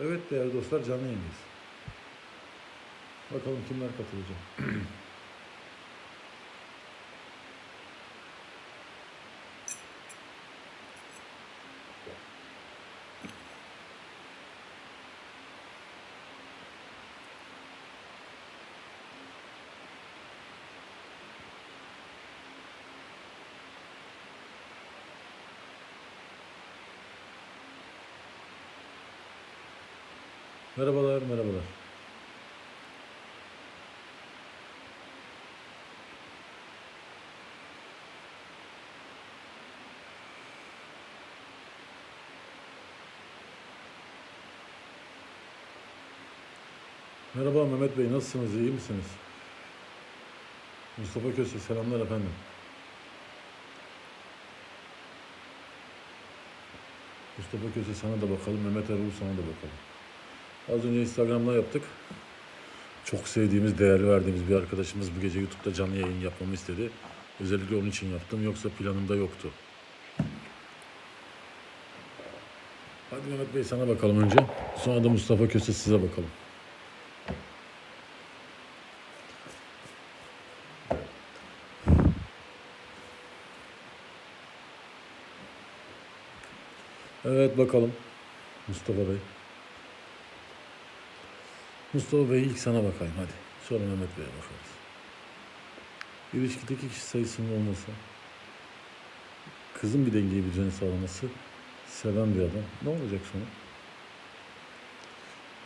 Evet değerli dostlar canlı yayındayız. Bakalım kimler katılacak. Merhabalar, merhabalar. Merhaba Mehmet Bey, nasılsınız? İyi misiniz? Mustafa Köse, selamlar efendim. Mustafa Köse sana da bakalım, Mehmet Erol sana da bakalım. Az önce Instagram'da yaptık. Çok sevdiğimiz, değerli verdiğimiz bir arkadaşımız bu gece YouTube'da canlı yayın yapmamı istedi. Özellikle onun için yaptım. Yoksa planımda yoktu. Hadi Mehmet Bey sana bakalım önce. Sonra da Mustafa Köse size bakalım. Evet bakalım. Mustafa Bey. Mustafa Bey ilk sana bakayım hadi. Sonra Mehmet Bey'e bakarız. İlişkideki kişi sayısının olması, kızın bir dengeyi düzeni sağlaması, seven bir adam. Ne olacak sonra?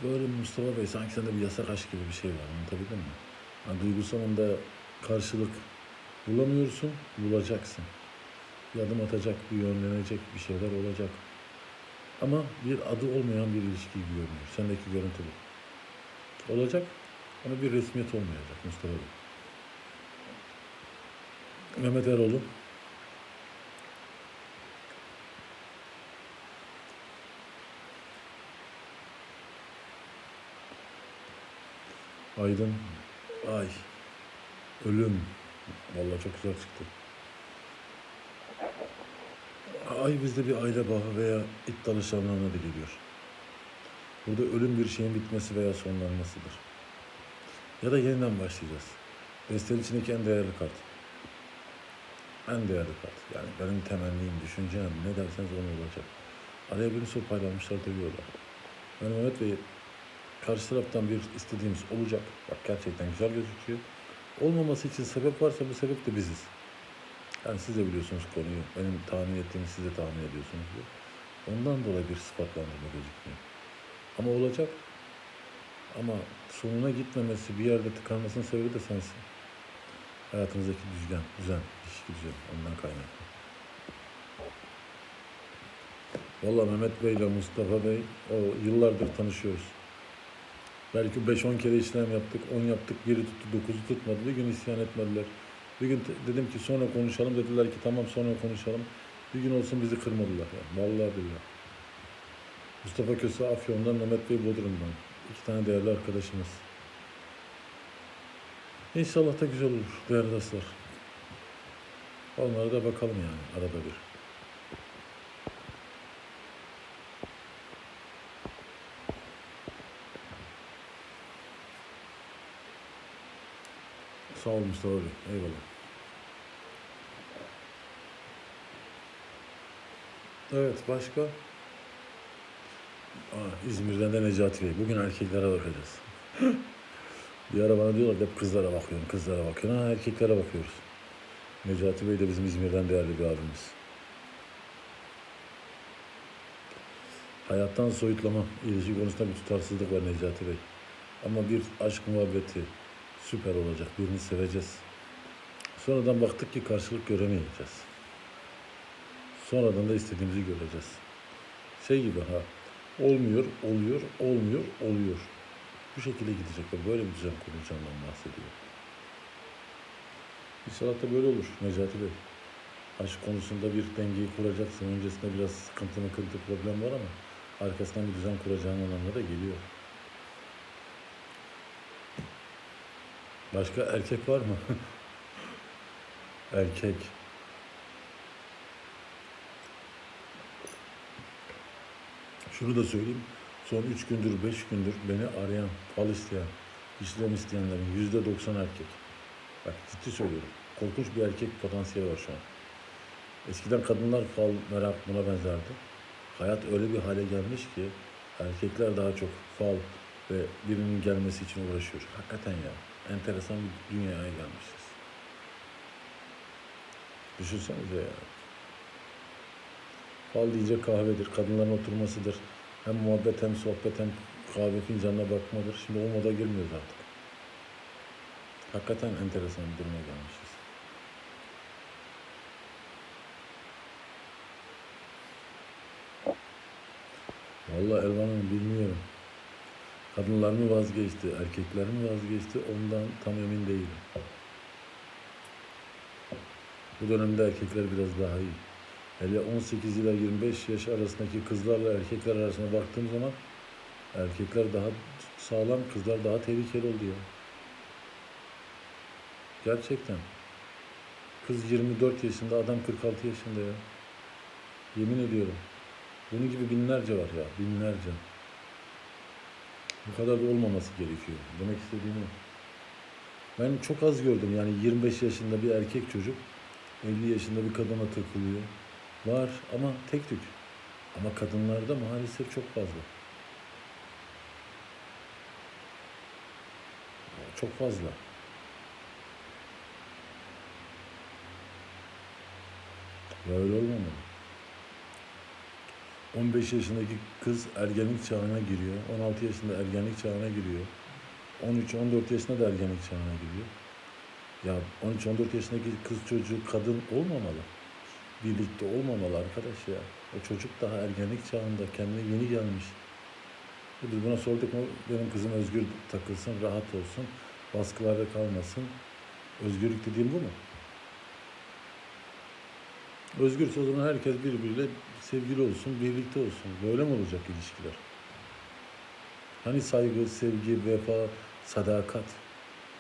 Böyle Mustafa Bey sanki sende bir yasak aşk gibi bir şey var. Anlatabildim mi? Yani duygusal anda karşılık bulamıyorsun, bulacaksın. Bir adım atacak, bir yönlenecek bir şeyler olacak. Ama bir adı olmayan bir ilişki gibi görünüyor. Sendeki görüntü bu. Olacak ama bir resmiyet olmayacak Mustafa Bey. Mehmet Eroğlu. Aydın. Ay. Ölüm. Vallahi çok güzel çıktı. Ay bizde bir aile bağı veya it danışanlığına da geliyor. Burada ölüm bir şeyin bitmesi veya sonlanmasıdır. Ya da yeniden başlayacağız. Desteğin içindeki en değerli kart. En değerli kart. Yani benim temennim, düşüncem ne derseniz onu olacak. Araya bir soru paylaşmışlar dövüyorlar. Yani Mehmet Bey karşı taraftan bir istediğimiz olacak. Bak gerçekten güzel gözüküyor. Olmaması için sebep varsa bu sebep de biziz. Yani siz de biliyorsunuz konuyu. Benim tahmin ettiğimi siz de tahmin ediyorsunuz. Ondan dolayı bir sıfatlandırma gözükmüyor. Ama olacak. Ama sonuna gitmemesi, bir yerde tıkanmasının sebebi de sensin. Hayatınızdaki düzgen, düzen, ilişki düzeni. Ondan kaynaklı. Vallahi Mehmet Bey ile Mustafa Bey o yıllardır tanışıyoruz. Belki 5-10 kere işlem yaptık, 10 yaptık, biri tuttu, 9'u tutmadı. Bir gün isyan etmediler. Bir gün dedim ki sonra konuşalım. Dediler ki tamam sonra konuşalım. Bir gün olsun bizi kırmadılar. Yani. Vallahi billahi. Mustafa Köse Afyon'dan, Mehmet Bey Bodrum'dan. İki tane değerli arkadaşımız. İnşallah da güzel olur değerli dostlar. Onlara da bakalım yani arada bir. Sağ ol Mustafa Bey. Eyvallah. Evet başka? Aa, İzmir'den de Necati Bey. Bugün erkeklere bakacağız. Bir ara bana diyorlar hep kızlara bakıyorum, kızlara bakıyorum. Ha erkeklere bakıyoruz. Necati Bey de bizim İzmir'den değerli bir abimiz. Hayattan soyutlama, ilişki konusunda bir tutarsızlık var Necati Bey. Ama bir aşk muhabbeti süper olacak. Birini seveceğiz. Sonradan baktık ki karşılık göremeyeceğiz. Sonradan da istediğimizi göreceğiz. Şey gibi ha, olmuyor, oluyor, olmuyor, oluyor. Bu şekilde gidecek ve böyle bir düzen kurulacağından bahsediyor. İnşallah böyle olur Necati Bey. Aşk konusunda bir dengeyi kuracaksın. Öncesinde biraz sıkıntı mıkıntı problem var ama arkasından bir düzen kuracağın anlamına da geliyor. Başka erkek var mı? erkek. Şunu da söyleyeyim. Son üç gündür, beş gündür beni arayan, fal isteyen, işlem isteyenlerin yüzde doksan erkek. Bak ciddi söylüyorum. Korkunç bir erkek potansiyeli var şu an. Eskiden kadınlar fal merak buna benzerdi. Hayat öyle bir hale gelmiş ki erkekler daha çok fal ve birinin gelmesi için uğraşıyor. Hakikaten ya. Enteresan bir dünyaya gelmişiz. Düşünsenize ya. Fal deyince kahvedir, kadınların oturmasıdır. Hem muhabbet hem sohbet hem kahve fincanına bakmadır. Şimdi o moda girmiyoruz artık. Hakikaten enteresan bir duruma gelmişiz. Vallahi Elvan Hanım bilmiyorum. Kadınlar mı vazgeçti, erkekler mi vazgeçti ondan tam emin değilim. Bu dönemde erkekler biraz daha iyi. Hele 18 ila 25 yaş arasındaki kızlarla erkekler arasına baktığım zaman erkekler daha sağlam, kızlar daha tehlikeli oldu ya. Gerçekten. Kız 24 yaşında, adam 46 yaşında ya. Yemin ediyorum. Bunun gibi binlerce var ya, binlerce. Bu kadar da olmaması gerekiyor. Demek istediğim o. Ben çok az gördüm yani 25 yaşında bir erkek çocuk 50 yaşında bir kadına takılıyor. Var ama tek tük. Ama kadınlarda maalesef çok fazla. Çok fazla. Böyle olmamalı. 15 yaşındaki kız ergenlik çağına giriyor. 16 yaşında ergenlik çağına giriyor. 13-14 yaşında da ergenlik çağına giriyor. Ya 13-14 yaşındaki kız çocuğu kadın olmamalı. Birlikte olmamalı arkadaş ya. O çocuk daha ergenlik çağında kendine yeni gelmiş. Biz buna sorduk mu benim kızım özgür takılsın, rahat olsun, baskılarda kalmasın. Özgürlük dediğim bu mu? Özgürse o zaman herkes birbiriyle sevgili olsun, birlikte olsun. Böyle mi olacak ilişkiler? Hani saygı, sevgi, vefa, sadakat,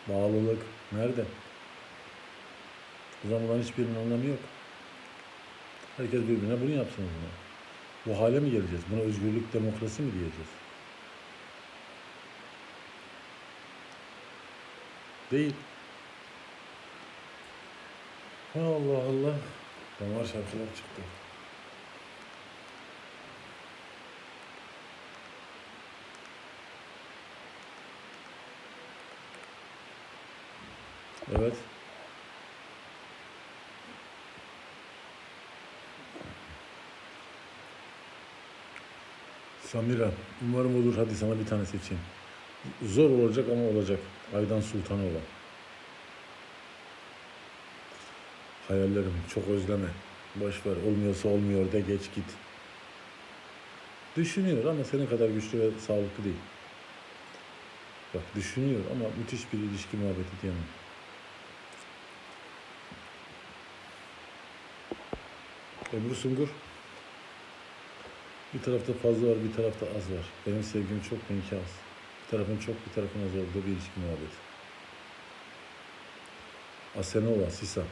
bağlılık nerede? O zaman hiçbirinin anlamı yok. Herkes birbirine bunu yapsın o zaman. Bu hale mi geleceğiz? Buna özgürlük, demokrasi mi diyeceğiz? Değil. Allah Allah. Damar şarkılar çıktı. Evet. Samira, umarım olur. Hadi sana bir tane seçeyim. Zor olacak ama olacak. Aydan Sultanı olan. Hayallerim çok özleme. Boş ver. Olmuyorsa olmuyor de geç git. Düşünüyor ama senin kadar güçlü ve sağlıklı değil. Bak düşünüyor ama müthiş bir ilişki muhabbeti diyemem. Ebru Sungur. Bir tarafta fazla var, bir tarafta az var. Benim sevgim çok, benimki az. Bir tarafın çok, bir tarafın az olduğu bir ilişki muhabbeti. Asenova, Sisa.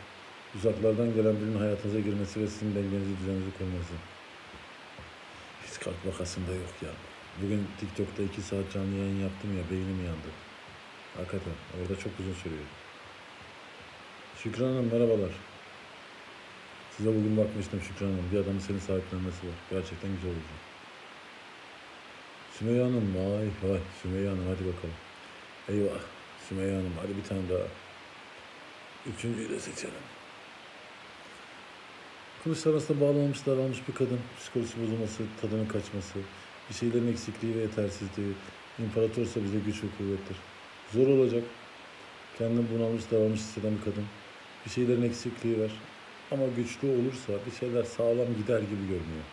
Uzaklardan gelen birinin hayatınıza girmesi ve sizin dengenizi, düzeninizi koruması. Hiç kalp vakasında yok ya. Bugün TikTok'ta iki saat canlı yayın yaptım ya, beynim yandı. Hakikaten, orada çok uzun sürüyor. Şükran Hanım merhabalar. Size bugün bakmıştım Şükran Hanım. Bir adamın seni sahiplenmesi var. Gerçekten güzel olacak. Sümeyye Hanım, vay vay. Sümeyye Hanım hadi bakalım. Eyvah. Sümeyye Hanım hadi bir tane daha. Üçüncüyü de seçelim. Kılıçlar arasında bağlanmış, daralmış bir kadın. Psikolojisi bozulması, tadının kaçması, bir şeylerin eksikliği ve yetersizliği. İmparatorsa bize güç ve kuvvettir. Zor olacak. Kendini bunalmış, daralmış hisseden bir kadın. Bir şeylerin eksikliği var. Ama güçlü olursa bir şeyler sağlam gider gibi görünüyor.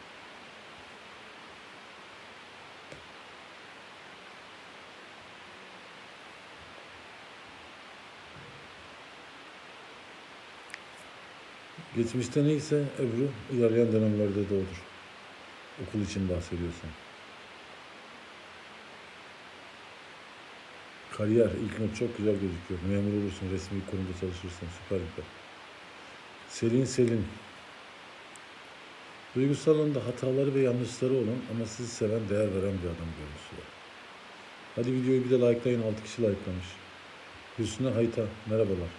Geçmişte neyse Ebru ilerleyen dönemlerde de odur. Okul için bahsediyorsan. Kariyer ilk not çok güzel gözüküyor. Memur olursun, resmi kurumda çalışırsın. Süper süper. Selin Selin. Duygusal alanda hataları ve yanlışları olan ama sizi seven, değer veren bir adam görüntüsü var. Hadi videoyu bir de likelayın. 6 kişi likelamış. Hüsnü Hayta. Merhabalar.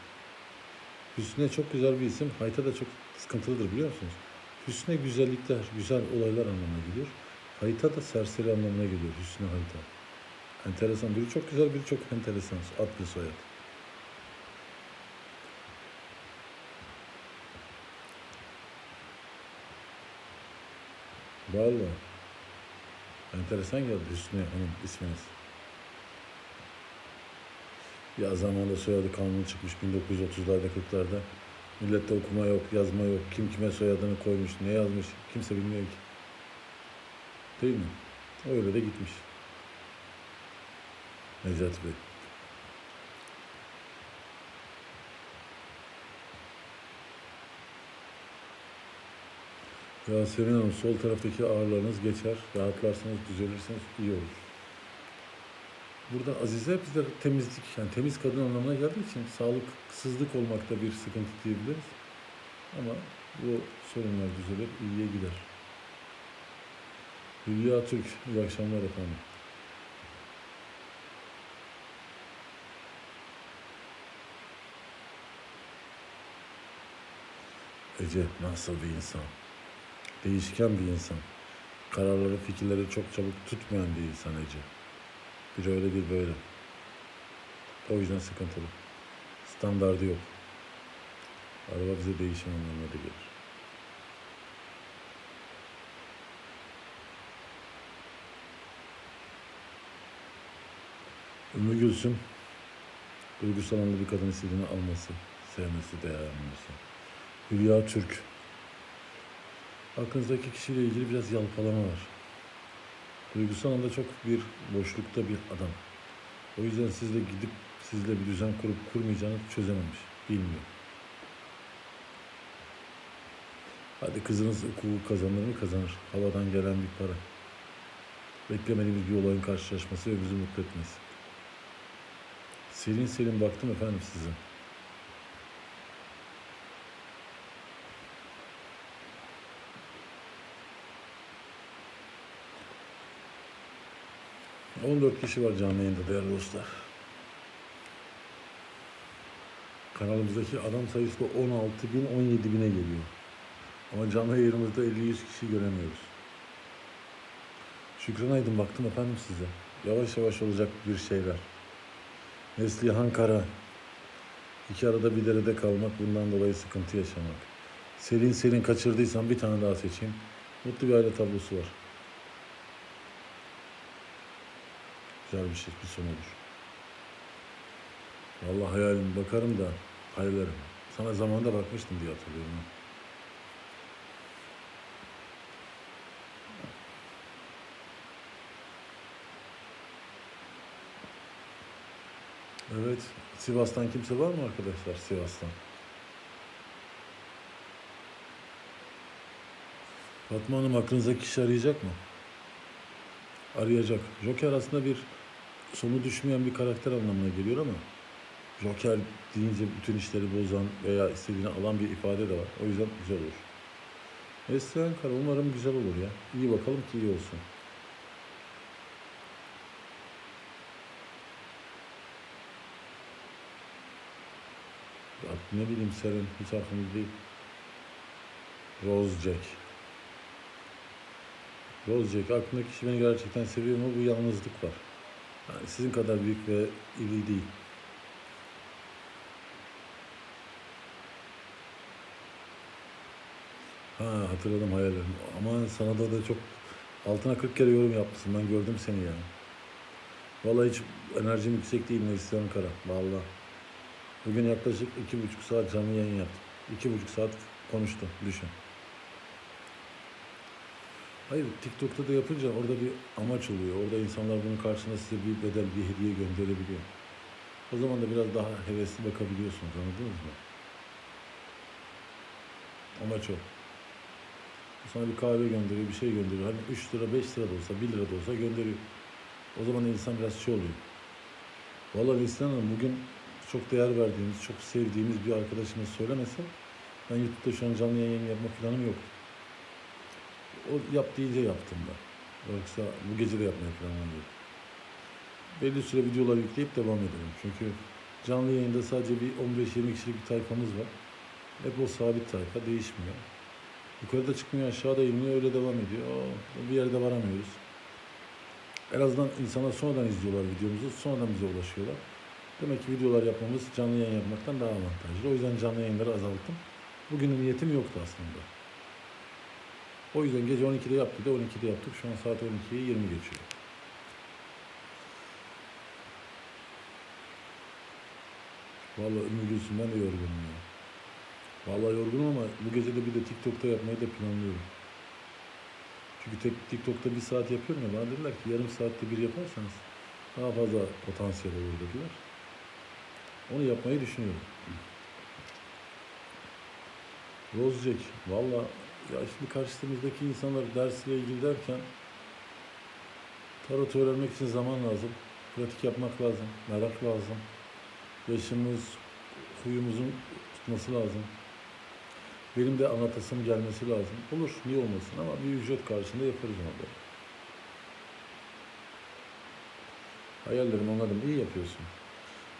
Hüsnü çok güzel bir isim. Hayta da çok sıkıntılıdır biliyor musunuz? Hüsnü güzellikler, güzel olaylar anlamına geliyor. Hayta da serseri anlamına geliyor. Hüsnü Hayta. Enteresan. Biri çok güzel, biri çok enteresan. Ad ve soyad. Vallahi. Enteresan geldi Hüsnü Hanım isminiz. Ya zamanında soyadı kanunu çıkmış 1930'larda 40'larda. Millette okuma yok, yazma yok. Kim kime soyadını koymuş, ne yazmış kimse bilmiyor ki. Değil mi? Öyle de gitmiş. Necati Bey. Yasemin Hanım sol taraftaki ağrılarınız geçer. Rahatlarsanız düzelirseniz iyi olur. Burada Azize bizde temizlik, yani temiz kadın anlamına geldiği için sağlıksızlık olmakta bir sıkıntı diyebiliriz. Ama bu sorunlar düzelir, iyiye gider. Hülya Türk, iyi akşamlar efendim. Ece nasıl bir insan? Değişken bir insan. Kararları, fikirleri çok çabuk tutmayan bir insan Ece. Bir öyle bir böyle. O yüzden sıkıntılı. Standardı yok. Araba bize değişim anlamına gelir. Ümmü Gülsüm, duygusal anlamda bir kadın istediğini alması, sevmesi, değer vermesi. Hülya Türk, aklınızdaki kişiyle ilgili biraz yalpalama var. Duygusal anda çok bir boşlukta bir adam. O yüzden sizle gidip sizle bir düzen kurup kurmayacağını çözememiş. Bilmiyor. Hadi kızınız hukuku kazanır mı? Kazanır. Havadan gelen bir para. Beklemediğimiz bir olayın karşılaşması ve bizi mutlu etmesi. Selin selin baktım efendim size. On dört kişi var canlı yayında değerli dostlar. Kanalımızdaki adam sayısı da 16 bin, 17 bine geliyor. Ama canlı yayınımızda 50-100 kişi göremiyoruz. Şükran Aydın baktım efendim size. Yavaş yavaş olacak bir şeyler. Neslihan Kara. İki arada bir derede kalmak, bundan dolayı sıkıntı yaşamak. Selin Selin kaçırdıysan bir tane daha seçeyim. Mutlu bir aile tablosu var. Güzel bir şey, son olur. Vallahi hayalim bakarım da hayallerim. Sana zamanında bakmıştım diye hatırlıyorum. ha. Evet. Sivas'tan kimse var mı arkadaşlar Sivas'tan? Fatma Hanım aklınızdaki kişi arayacak mı? Arayacak. Joker aslında bir sonu düşmeyen bir karakter anlamına geliyor ama Joker deyince bütün işleri bozan veya istediğini alan bir ifade de var. O yüzden güzel olur. Neslihan Kara umarım güzel olur ya. İyi bakalım ki iyi olsun. Ne bileyim Seren hiç aklımda değil. Rose Jack. Rose Jack aklımdaki kişi beni gerçekten seviyor ama bu yalnızlık var. Yani sizin kadar büyük ve iri değil. Ha hatırladım hayallerim. Aman sana da, da çok altına 40 kere yorum yapmışsın. Ben gördüm seni ya. Vallahi hiç enerjim yüksek değil Neslihan Kara. Vallahi. Bugün yaklaşık iki buçuk saat canlı yayın yaptım. İki buçuk saat konuştum. Düşün. Hayır TikTok'ta da yapınca orada bir amaç oluyor. Orada insanlar bunun karşısında size bir bedel, bir hediye gönderebiliyor. O zaman da biraz daha hevesli bakabiliyorsunuz anladınız mı? Amaç o. Sana bir kahve gönderiyor, bir şey gönderiyor. Hani 3 lira, 5 lira da olsa, 1 lira da olsa gönderiyor. O zaman insan biraz şey oluyor. Vallahi Neslihan Hanım bugün çok değer verdiğimiz, çok sevdiğimiz bir arkadaşımız söylemese ben YouTube'da şu an canlı yayın yapma planım yok. O yap deyince yaptım da. Yoksa bu gece de yapmayı planlamıyorum. Belli süre videolar yükleyip devam edelim. Çünkü canlı yayında sadece bir 15-20 kişilik bir tayfamız var. Hep o sabit tayfa değişmiyor. Yukarıda çıkmıyor, aşağıda inmiyor, öyle devam ediyor. Bir yerde varamıyoruz. En azından insanlar sonradan izliyorlar videomuzu, sonradan bize ulaşıyorlar. Demek ki videolar yapmamız canlı yayın yapmaktan daha avantajlı. O yüzden canlı yayınları azalttım. Bugünün niyetim yoktu aslında. O yüzden gece 12'de yaptık da 12'de yaptık. Şu an saat 12'ye 20 geçiyor. Vallahi Ümmü Gülsüm ben de yorgunum ya. Vallahi yorgunum ama bu gece de bir de TikTok'ta yapmayı da planlıyorum. Çünkü tek TikTok'ta bir saat yapıyorum ya bana dediler ki yarım saatte bir yaparsanız daha fazla potansiyel olur dediler. Onu yapmayı düşünüyorum. Rozcek, valla ya şimdi karşımızdaki insanlar dersle ilgili derken tarot öğrenmek için zaman lazım. Pratik yapmak lazım, merak lazım. Yaşımız, huyumuzun tutması lazım. Benim de anlatasım gelmesi lazım. Olur, niye olmasın ama bir ücret karşında yaparız onu da. Hayallerim anladım, iyi yapıyorsun.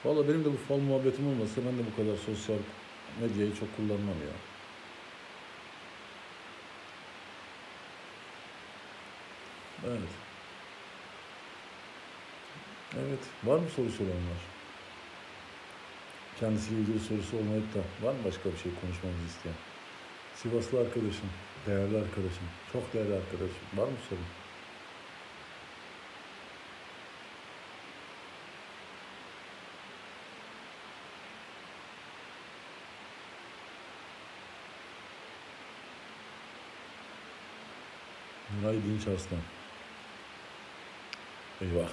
Valla benim de bu fal muhabbetim olmasa ben de bu kadar sosyal medyayı çok kullanmam ya. Evet. Evet. Var mı sorusu olanlar? Kendisiyle ilgili sorusu olmayıp da var mı başka bir şey konuşmamızı isteyen? Sivaslı arkadaşım, değerli arkadaşım, çok değerli arkadaşım. Var mı sorun? Nuray Dinç Arslan. Eyvah.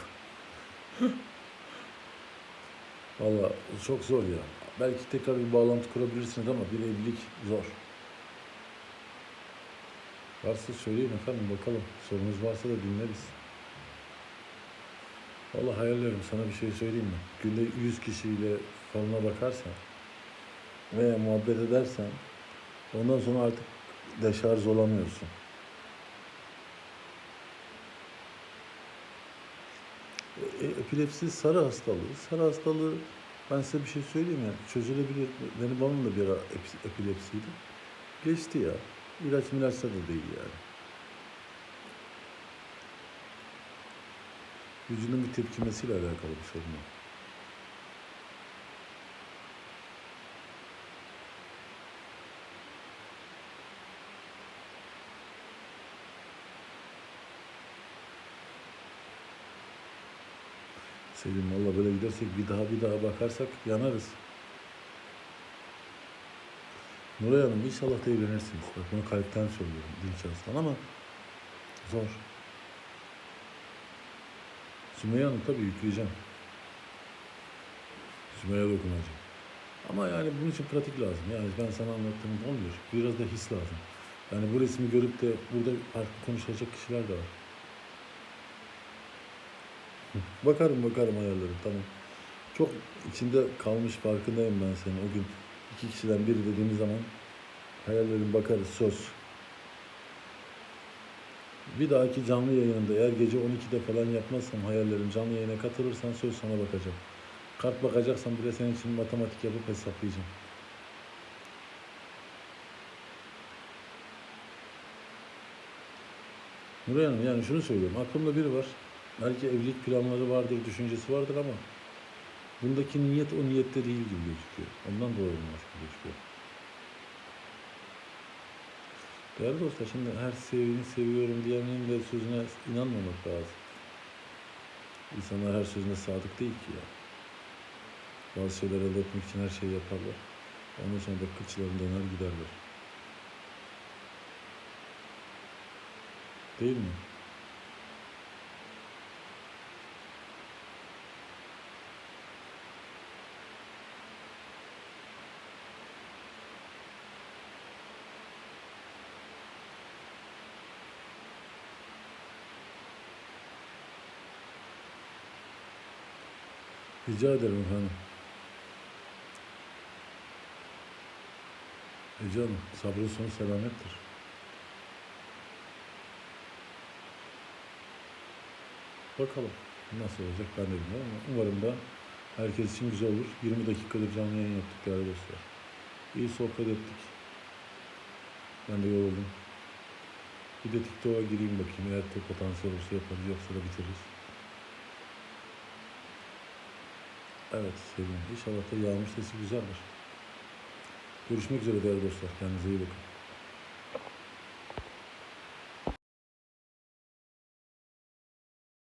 Valla çok zor ya. Belki tekrar bir bağlantı kurabilirsiniz ama bir evlilik zor. Varsa söyleyin efendim bakalım. Sorunuz varsa da dinleriz. Valla hayallerim sana bir şey söyleyeyim mi? Günde 100 kişiyle falına bakarsan veya muhabbet edersen ondan sonra artık deşarj olamıyorsun. Epilepsi sarı hastalığı. Sarı hastalığı ben size bir şey söyleyeyim ya çözülebilir. Benim babam da bir ara epi- epilepsiydi. Geçti ya. İlaç milaçla da değil yani. Vücudun bir tepkimesiyle alakalı bir sorun o. Selim valla böyle gidersek bir daha bir daha bakarsak yanarız. Nuray Hanım inşallah da evlenirsiniz. Bak bunu kalpten söylüyorum Dinç Arslan ama zor. Sümeyye Hanım tabii yükleyeceğim. Sümeyye dokunacağım. Ama yani bunun için pratik lazım. Yani ben sana anlattığım olmuyor. Biraz da his lazım. Yani bu resmi görüp de burada konuşacak kişiler de var. Bakarım bakarım ayarlarım tamam. Çok içinde kalmış farkındayım ben senin o gün. iki kişiden biri dediğimiz zaman hayallerim bakarız söz. Bir dahaki canlı yayınında eğer gece 12'de falan yapmazsam hayallerim canlı yayına katılırsan söz sana bakacağım. Kart bakacaksan bile senin için matematik yapıp hesaplayacağım. Nuray Hanım yani şunu söylüyorum. Aklımda biri var. Belki evlilik planları vardır, düşüncesi vardır ama bundaki niyet o niyette değil gibi gözüküyor. Ondan dolayı olmaz gibi gözüküyor. Değerli dostlar şimdi her sevdiğini seviyorum diyenin de sözüne inanmamak lazım. İnsanlar her sözüne sadık değil ki ya. Bazı şeyler elde etmek için her şeyi yaparlar. Ondan sonra da kıçlarını döner giderler. Değil mi? Rica ederim efendim. E canım sabrın sonu selamettir. Bakalım nasıl olacak ben de bilmiyorum ama umarım da herkes için güzel olur. 20 dakikadır canlı yayın yaptık değerli dostlar. İyi sohbet ettik. Ben de yoruldum. Bir de TikTok'a gireyim bakayım. Eğer tek potansiyel olursa yaparız yoksa da bitiririz. Evet sevgilim. İnşallah da yağmur sesi güzeldir. Görüşmek üzere değerli dostlar. Kendinize iyi bakın.